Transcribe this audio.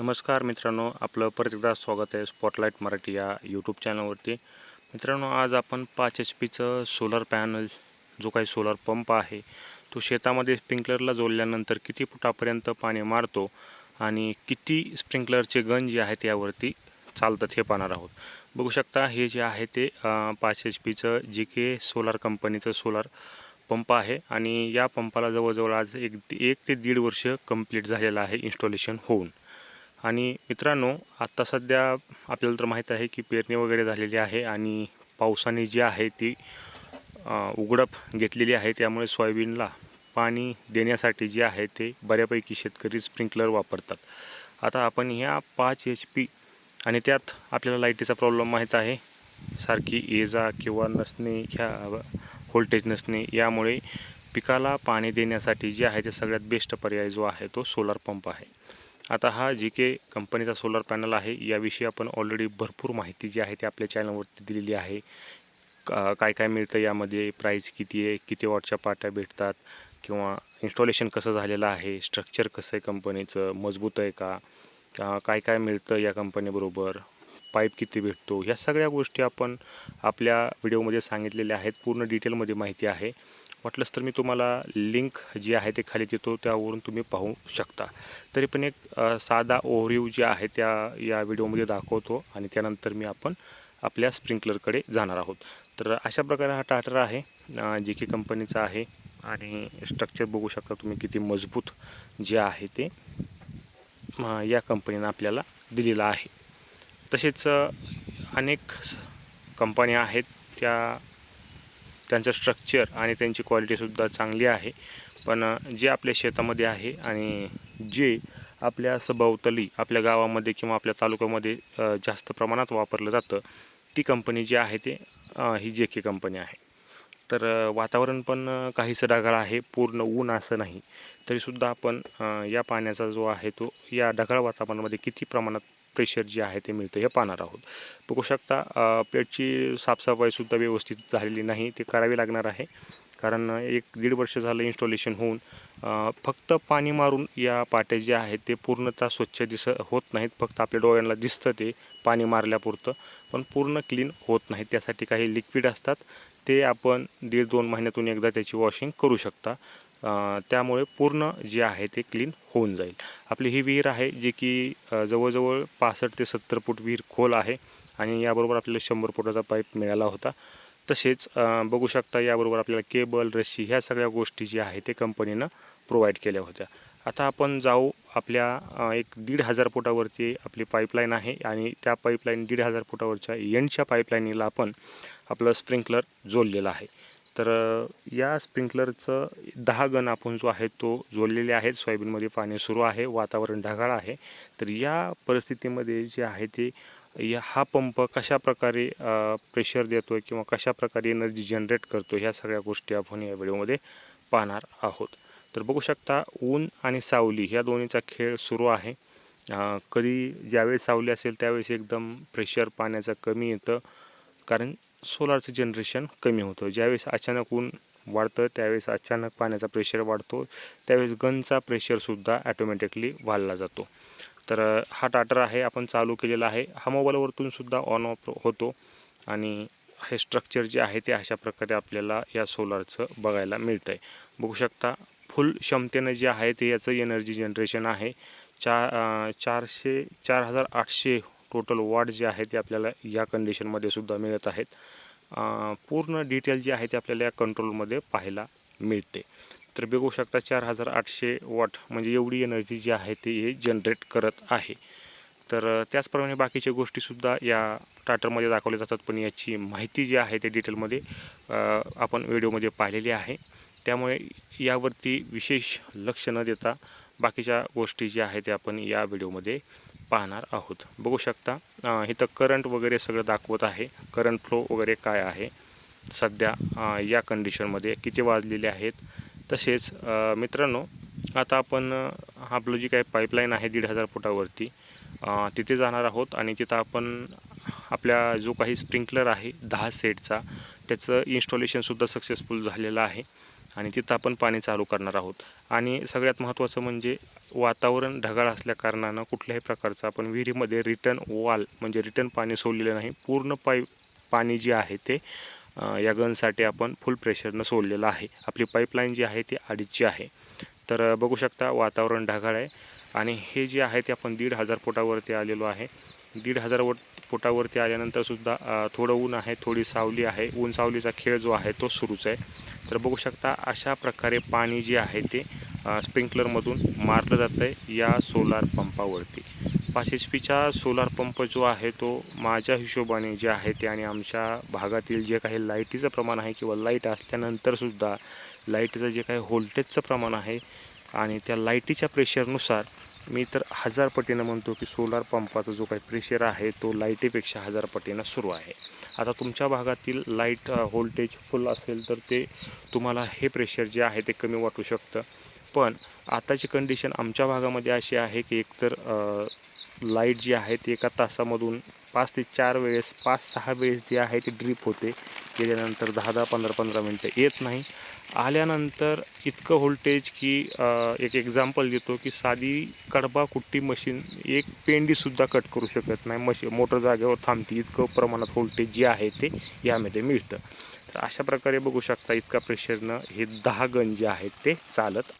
नमस्कार मित्रांनो आपलं परत एकदा स्वागत आहे स्पॉटलाईट मराठी या यूट्यूब चॅनलवरती मित्रांनो आज आपण पाच एच पीचं सोलर पॅनल जो काही सोलर पंप आहे तो शेतामध्ये स्प्रिंकलरला जोडल्यानंतर किती फुटापर्यंत पाणी मारतो आणि किती स्प्रिंकलरचे गन जे आहेत यावरती चालतात हे पाहणार आहोत. बघू शकता हे जे आहे ते पाच एच पीचं जी के सोलार कंपनीचं सोलार पंप आहे आणि या पंपाला जवळजवळ आज एक एक ते दीड वर्ष कंप्लीट झालेलं आहे इन्स्टॉलेशन होऊन. आणि मित्रांनो आत्ता सध्या आपल्याला तर माहीत आहे की पेरणी वगैरे झालेली आहे आणि पावसाने जी आहे ती उघडप घेतलेली आहे. त्यामुळे सोयाबीनला पाणी देण्यासाठी जे आहे ते बऱ्यापैकी शेतकरी स्प्रिंकलर वापरतात. आता आपण ह्या पाच एच पी आणि त्यात आपल्याला लाईटीचा प्रॉब्लेम माहीत आहे. सारखी ये जा किंवा नसणे ह्या व्होल्टेज नसणे यामुळे पिकाला पाणी देण्यासाठी जे आहे ते सगळ्यात बेस्ट पर्याय जो आहे तो सोलार पंप आहे. आता हा जी के कंपनीचा सोलर पॅनल आहे. याविषयी आपण ऑलरेडी भरपूर माहिती जी आहे ती आपल्या चॅनलवरती दिलेली आहे. का- काय काय मिळतं यामध्ये प्राईस किती आहे किती वॉटच्या पाट्या भेटतात किंवा इन्स्टॉलेशन कसं झालेलं आहे स्ट्रक्चर कसं आहे कंपनीचं मजबूत आहे का- काय काय मिळतं या कंपनीबरोबर पाईप किती भेटतो ह्या सगळ्या गोष्टी आपण आपल्या व्हिडिओमध्ये सांगितलेल्या आहेत. पूर्ण डिटेलमध्ये माहिती आहे. वाटलंच तर मी तुम्हाला लिंक जी आहे ते खाली देतो त्यावरून तुम्ही पाहू शकता. तरी पण एक साधा ओव्हरव्ह्यू जे आहे त्या या व्हिडिओमध्ये दाखवतो आणि त्यानंतर मी आपण आपल्या स्प्रिंकलरकडे जाणार आहोत. तर अशा प्रकारे हा टाटर आहे जे की कंपनीचा आहे आणि स्ट्रक्चर बघू शकता तुम्ही किती मजबूत जे आहे ते या कंपनीनं आपल्याला दिलेलं आहे. तसेच अनेक स- कंपन्या आहेत त्या त्यांचं स्ट्रक्चर आणि त्यांची क्वालिटीसुद्धा चांगली आहे. पण जे आपल्या शेतामध्ये आहे आणि जे आपल्या सभोवतली आपल्या गावामध्ये किंवा आपल्या तालुक्यामध्ये जास्त प्रमाणात वापरलं जातं ती कंपनी जी आहे ते ही जे के कंपनी आहे. तर वातावरण पण काही काहीसं ढगाळ आहे पूर्ण ऊन असं नाही. तरीसुद्धा आपण या पाण्याचा जो आहे तो या ढगाळ वातावरणामध्ये किती प्रमाणात प्रेशर जे आहे ते मिळतं हे पाहणार आहोत. बघू शकता पेटची प्लेटची साफसफाईसुद्धा व्यवस्थित झालेली नाही ते करावी लागणार आहे. कारण एक दीड वर्ष झालं इन्स्टॉलेशन होऊन फक्त पाणी मारून या पाट्या जे आहेत ते पूर्णतः स्वच्छ दिस होत नाहीत. फक्त आपल्या डोळ्यांना दिसतं ते पाणी मारल्यापुरतं पण पूर्ण क्लीन होत नाही. त्यासाठी काही लिक्विड असतात ते आपण दीड दोन महिन्यातून एकदा त्याची वॉशिंग करू शकता. त्यामुळे पूर्ण जे आहे ते क्लीन होऊन जाईल. आपली ही विहीर आहे जी की जवळजवळ पासष्ट ते सत्तर फूट विहीर खोल आहे आणि याबरोबर आपल्याला शंभर फुटाचा पाईप मिळाला होता. तसेच बघू शकता याबरोबर आपल्याला केबल रस्सी ह्या सगळ्या गोष्टी ज्या आहे ते कंपनीनं प्रोव्हाइड केल्या होत्या. आता आपण जाऊ आपल्या एक दीड हजार फुटावरती आपली पाईपलाईन आहे आणि त्या पाईपलाईन दीड हजार फुटावरच्या एंडच्या पाईपलाईनीला आपण आपलं स्प्रिंकलर जोडलेलं आहे. तर या स्प्रिंकलरचं दहा गण आपण जो आहे तो जोडलेले आहेत. सोयाबीनमध्ये पाणी सुरू आहे वातावरण ढगाळ आहे. तर या परिस्थितीमध्ये जे आहे ते या हा पंप कशा प्रकारे प्रेशर देतो आहे किंवा कशा प्रकारे एनर्जी जनरेट करतो ह्या सगळ्या गोष्टी आपण या व्हिडिओमध्ये पाहणार आहोत. तर बघू शकता ऊन आणि सावली ह्या दोन्हीचा खेळ सुरू आहे. कधी ज्यावेळेस सावली असेल त्यावेळेस एकदम प्रेशर पाण्याचं कमी येतं. कारण सोलारचं जनरेशन कमी होतं ज्यावेळेस अचानक ऊन वाढतं त्यावेळेस अचानक पाण्याचा प्रेशर वाढतो त्यावेळेस गनचा प्रेशरसुद्धा ॲटोमॅटिकली वाढला जातो. तर हा टाटर आहे आपण चालू केलेला आहे. हा मोबाईलवरतून सुद्धा ऑन ऑफ होतो आणि हे स्ट्रक्चर जे आहे ते अशा प्रकारे आपल्याला या सोलारचं बघायला मिळतं आहे बघू शकता फुल क्षमतेनं जे आहे ते याचं एनर्जी जनरेशन आहे. चा चारशे चार हजार आठशे टोटल वॉट जे आहे ते आपल्याला या कंडिशनमध्ये सुद्धा मिळत आहेत. पूर्ण डिटेल जे आहे ते आपल्याला या कंट्रोलमध्ये पाहायला मिळते. तर बघू शकता चार हजार आठशे वॉट म्हणजे एवढी एनर्जी जी आहे ते हे जनरेट करत आहे. तर त्याचप्रमाणे बाकीच्या गोष्टीसुद्धा या टाटरमध्ये दाखवल्या जातात पण याची माहिती जी आहे ते डिटेलमध्ये आपण व्हिडिओमध्ये पाहिलेली आहे. त्यामुळे यावरती विशेष लक्ष न देता बाकीच्या गोष्टी ज्या आहेत त्या आपण या व्हिडिओमध्ये पाहणार आहोत. बघू शकता इथं करंट वगैरे सगळं दाखवत आहे. करंट फ्लो वगैरे काय आहे? सध्या या कंडिशनमध्ये किती वाजलेले आहेत? तसेच मित्रांनो आता आपण आपलं जी काही पाईपलाईन आहे दीड हजार फुटावरती तिथे जाणार आहोत आणि तिथं आपण आपल्या जो काही स्प्रिंकलर आहे दहा सेटचा त्याचं इन्स्टॉलेशनसुद्धा सक्सेसफुल झालेलं आहे. आणि तिथं आपण पाणी चालू करणार आहोत. आणि सगळ्यात महत्त्वाचं म्हणजे वातावरण ढगाळ असल्याकारणानं कुठल्याही प्रकारचं आपण विहिरीमध्ये रिटर्न वॉल म्हणजे रिटर्न पाणी सोडलेलं नाही. पूर्ण पाईप पाणी जे आहे ते या गनसाठी आपण फुल प्रेशरनं सोडलेलं आहे. आपली पाईपलाईन जी आहे ती अडीचची आहे. तर बघू शकता वातावरण ढगाळ आहे. आणि हे जे आहे ते आपण दीड हजार फुटावरती आलेलो आहे. दीड हजार वट फुटावरती आल्यानंतर सुद्धा थोडं ऊन आहे थोडी सावली आहे. ऊन सावलीचा खेळ जो आहे तो सुरूच आहे. तर बघू शकता अशा प्रकारे पाणी जे आहे ते स्प्रिंकलरमधून मारलं जातं आहे या सोलार पंपावरती. पाच एच पीचा सोलार पंप जो आहे तो माझ्या हिशोबाने जे आहे ते आणि आमच्या भागातील जे काही लाईटीचं प्रमाण आहे किंवा लाइट असल्यानंतरसुद्धा लाईटीचं जे काही व्होल्टेजचं प्रमाण आहे आणि त्या लाईटीच्या प्रेशरनुसार मी तर हजार पटीनं म्हणतो की सोलार पंपाचा जो काही प्रेशर आहे तो लाईटीपेक्षा हजार पटीनं सुरू आहे. आता तुमच्या भागातील लाइट व्होल्टेज फुल असेल तर ते तुम्हाला हे प्रेशर जे आहे ते कमी वाटू शकतं. पण आताची कंडिशन आमच्या भागामध्ये अशी आहे की एकतर लाइट जी आहे ती एका तासामधून पाच ते चार वेळेस पाच सहा वेळेस जी आहे ती ड्रीप होते. गेल्यानंतर दहा दहा पंधरा पंधरा मिनटं येत नाही. आल्यानंतर इतकं व्होल्टेज की एक एक्झाम्पल देतो की साधी कडबा कुट्टी मशीन एक पेंडीसुद्धा कट करू शकत नाही. मशीन मोटर जागेवर थांबते. इतकं प्रमाणात व्होल्टेज जे आहे ते यामध्ये मिळतं. तर अशा प्रकारे बघू शकता इतका प्रेशरनं हे दहा गन जे आहेत ते चालत